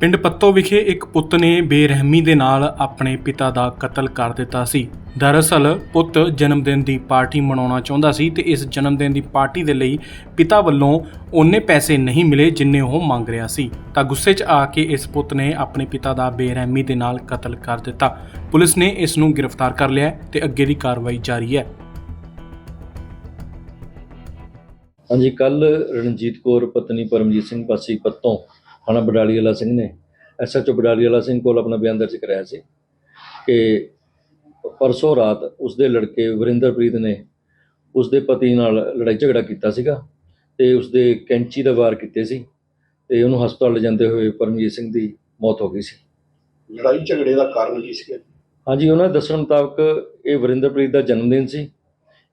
ਪਿੰਡ ਪੱਤੋ ਵਿਖੇ ਇੱਕ ਪੁੱਤ ਨੇ ਬੇਰਹਿਮੀ ਦੇ ਨਾਲ ਆਪਣੇ ਪਿਤਾ ਦਾ ਕਤਲ ਕਰ ਦਿੱਤਾ ਸੀ। ਦਰਅਸਲ, ਪੁੱਤ ਜਨਮ ਦਿਨ ਦੀ ਪਾਰਟੀ ਮਨਾਉਣਾ ਚਾਹੁੰਦਾ ਸੀ ਤੇ ਇਸ ਜਨਮ ਦਿਨ ਦੀ ਪਾਰਟੀ ਦੇ ਲਈ ਪਿਤਾ ਵੱਲੋਂ ਉਹਨੇ ਪੈਸੇ ਨਹੀਂ ਮਿਲੇ ਜਿੰਨੇ ਉਹ ਮੰਗ ਰਿਹਾ ਸੀ। ਤਾਂ ਗੁੱਸੇ 'ਚ ਆ ਕੇ ਇਸ ਪੁੱਤ ਨੇ ਆਪਣੇ ਪਿਤਾ ਦਾ ਬੇਰਹਿਮੀ ਦੇ ਨਾਲ ਕਤਲ ਕਰ ਦਿੱਤਾ। ਪੁਲਿਸ ਨੇ ਇਸ ਨੂੰ ਗ੍ਰਿਫਤਾਰ ਕਰ ਲਿਆ ਤੇ ਅੱਗੇ ਦੀ ਕਾਰਵਾਈ ਜਾਰੀ ਹੈ। ਹਾਂਜੀ ਕੱਲ ਰਣਜੀਤ ਕੌਰ, ਪਤਨੀ ਪਰਮਜੀਤ ਸਿੰਘ, ਪਾਸੀ ਪੱਤੋਂ ਥਾਣਾ ਬਡਾਲੀ ਵਾਲਾ ਸਿੰਘ ਨੇ ਐਸਐਚਓ ਬਡਾਲੀ ਵਾਲਾ ਸਿੰਘ ਕੋਲ ਆਪਣਾ ਬਿਆਨ ਦਰਜ ਕਰਾਇਆ ਸੀ ਕਿ ਪਰਸੋਂ ਰਾਤ ਉਸਦੇ ਲੜਕੇ ਵਰਿੰਦਰਪ੍ਰੀਤ ਨੇ ਉਸਦੇ ਪਤੀ ਨਾਲ ਲੜਾਈ ਝਗੜਾ ਕੀਤਾ ਸੀਗਾ ਤੇ ਉਸਦੇ ਕੈਂਚੀ ਦਾ ਵਾਰ ਕੀਤੇ ਸੀ ਤੇ ਉਹਨੂੰ ਹਸਪਤਾਲ ਲਿਜਾਂਦੇ ਹੋਏ ਪਰਮਜੀਤ ਸਿੰਘ ਦੀ ਮੌਤ ਹੋ ਗਈ ਸੀ। ਲੜਾਈ ਝਗੜੇ ਦਾ ਕਾਰਨ ਕੀ ਸੀ ਹਾਂਜੀ ਉਹਨਾਂ ਦੇ ਦੱਸਣ ਮੁਤਾਬਕ ਇਹ ਵਰਿੰਦਰਪ੍ਰੀਤ ਦਾ ਜਨਮ ਦਿਨ ਸੀ।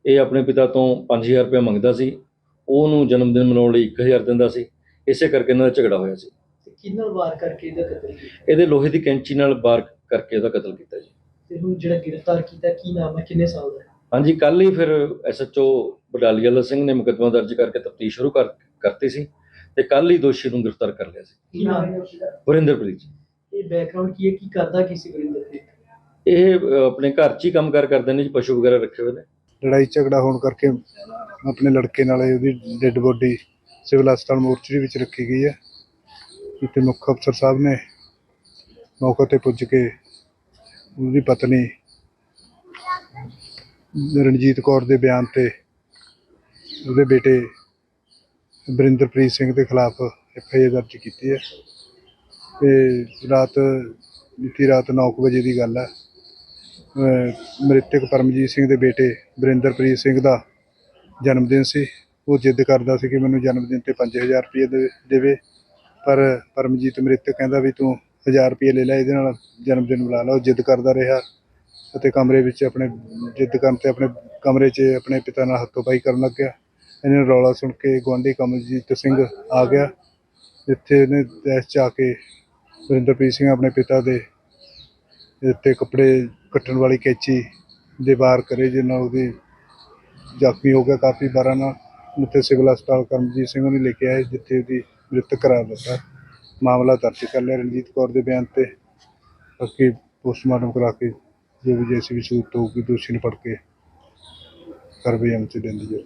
ਇਹ ਆਪਣੇ ਪਿਤਾ ਤੋਂ 5000 ਰੁਪਏ ਮੰਗਦਾ ਸੀ। ਉਹਨੂੰ ਜਨਮ ਦਿਨ ਮਨਾਉਣ ਲਈ 1000 ਦਿੰਦਾ ਸੀ। ਇਸੇ ਕਰਕੇ ਇਹਨਾਂ ਦਾ ਝਗੜਾ ਹੋਇਆ ਸੀ। ਕਿੰਨਾ ਵਾਰ ਕਰਕੇ ਇਹਦਾ ਕਤਲ ਕੀਤਾ? ਇਹਦੇ ਲੋਹੇ ਦੀ ਕੈਂਚੀ ਨਾਲ ਵਾਰ ਕਰਕੇ ਉਹਦਾ ਕਤਲ ਕੀਤਾ ਜੀ। ਤੇ ਹੁਣ ਜਿਹੜਾ ਗ੍ਰਿਫਤਾਰ ਕੀਤਾ ਕੀ ਨਾਮ ਹੈ? ਕਿੰਨੇ ਸਾਲ ਦਾ ਹੈ? ਹਾਂਜੀ ਕੱਲ ਹੀ ਫਿਰ ਐਸਐਚਓ ਬਡਾਲੀ ਵਾਲਾ ਸਿੰਘ ਨੇ ਮੁਕੱਦਮਾ ਦਰਜ ਕਰਕੇ ਤਫਤੀਸ਼ ਸ਼ੁਰੂ ਕਰ ਕਰਤੀ ਸੀ ਤੇ ਕੱਲ ਹੀ ਦੋਸ਼ੀ ਨੂੰ ਗ੍ਰਿਫਤਾਰ ਕਰ ਲਿਆ ਸੀ। ਕੀ ਨਾਮ ਹੈ? ਉਸਦਾ ਵਰਿੰਦਰਪ੍ਰੀਤ ਜੀ। ਇਹ ਬੈਕਗ੍ਰਾਉਂਡ ਕੀ ਹੈ? ਕੀ ਕਰਦਾ ਕਿਸੇ ਵਰਿੰਦਰ ਸਿੰਘ ਇਹ ਅਹ, ਆਪਣੇ ਘਰ 'ਚ ਹੀ ਕੰਮ ਕਾਰ ਕਰਦੇ ਨੇ ਜੀ ਪਸ਼ੂ ਵਗੈਰਾ ਰੱਖੇ ਹੋਏ ਨੇ। ਲੜਾਈ ਝਗੜਾ ਹੋਣ ਕਰਕੇ ਆਪਣੇ ਲੜਕੇ ਨਾਲ ਉਹਦੀ ਡੈੱਡ ਬੋਡੀ ਸਿਵਲ ਹਸਪਤਾਲ ਮੋਰਚਰੀ ਵਿੱਚ ਰੱਖੀ ਗਈ ਹੈ। ਜਿੱਥੇ ਮੁੱਖ ਅਫਸਰ ਸਾਹਿਬ ਨੇ ਮੌਕੇ ਤੇ ਪੁੱਜ ਕੇ ਉਹਦੀ ਪਤਨੀ ਰਣਜੀਤ ਕੌਰ ਦੇ ਬਿਆਨ ਤੇ ਉਹਦੇ ਬੇਟੇ ਬਰਿੰਦਰਪ੍ਰੀਤ ਸਿੰਘ ਦੇ ਖਿਲਾਫ ਐਫ ਆਈ ਆਰ ਦਰਜ ਕੀਤੀ ਹੈ। ਤੇ ਰਾਤ, ਬੀਤੀ ਰਾਤ 9 ਵਜੇ ਦੀ ਗੱਲ ਹੈ। ਮ੍ਰਿਤਕ ਪਰਮਜੀਤ ਸਿੰਘ ਦੇ ਬੇਟੇ ਵਰਿੰਦਰਪ੍ਰੀਤ ਸਿੰਘ ਦਾ ਜਨਮ ਦਿਨ ਸੀ। ਉਹ ਜਿੱਦ ਕਰਦਾ ਸੀ ਕਿ ਮੈਨੂੰ ਜਨਮ ਦਿਨ ਤੇ 5000 ਰੁਪਏ ਦੇ ਦੇਵੇ। ਪਰ ਪਰਮਜੀਤ ਮ੍ਰਿਤਕ ਕਹਿੰਦਾ ਵੀ ਤੂੰ 1000 ਰੁਪਏ ਲੈ ਲੈ, ਇਹਦੇ ਨਾਲ ਜਨਮ ਦਿਨ ਬੁਲਾ ਲਾ। ਉਹ ਜਿੱਦ ਕਰਦਾ ਰਿਹਾ ਅਤੇ ਕਮਰੇ ਵਿੱਚ ਆਪਣੇ ਜਿੱਦ ਕਰਨ ਤੇ ਆਪਣੇ ਕਮਰੇ 'ਚ ਆਪਣੇ ਪਿਤਾ ਨਾਲ ਹੱਥੋਂ-ਪਾਈ ਕਰਨ ਲੱਗ ਗਿਆ। ਇਹਨੇ ਰੌਲਾ ਸੁਣ ਕੇ ਗੁਆਂਢੀ ਕਮਲਜੀਤ ਸਿੰਘ ਆ ਗਿਆ। ਜਿੱਥੇ ਇਹਨੇ ਦਹਿਸ਼ 'ਚ ਆ ਕੇ ਵਰਿੰਦਰਪ੍ਰੀਤ ਸਿੰਘ ਆਪਣੇ ਪਿਤਾ ਦੇ ਉੱਤੇ ਕੱਪੜੇ ਕੱਟਣ ਵਾਲੀ ਕੈਂਚੀ ਦੇ ਵਾਰ ਕਰੇ ਜਿਹਦੇ ਨਾਲ ਉਹਦੀ ਜ਼ਖਮੀ ਹੋ ਗਿਆ ਕਾਫੀ ਵਾਰਾਂ ਨਾਲ। ਉੱਥੇ ਸਿਵਲ ਹਸਪਤਾਲ ਕਰਮਜੀਤ ਸਿੰਘ ਨੂੰ ਲੈ ਕੇ ਆਏ, ਜਿੱਥੇ ਉਹਦੀ ਗ੍ਰਿਫਤ ਕਰਾਰ ਦਿੱਤਾ। ਮਾਮਲਾ ਦਰਜ ਕਰ ਲਿਆ ਰਣਜੀਤ ਕੌਰ ਦੇ ਬਿਆਨ ਤੇ। ਬਾਕੀ ਪੋਸਟਮਾਰਟਮ ਕਰਾ ਕੇ ਜੋ ਵੀ ਜੈਸੀ ਵੀ ਸੂਤ ਹੋਊਗੀ ਦੋਸ਼ੀ ਨੂੰ ਫੜ ਕੇ ਕਰਵੇ ਅਮਚ ਦਿੰਦੀ ਜਾਊਗੀ।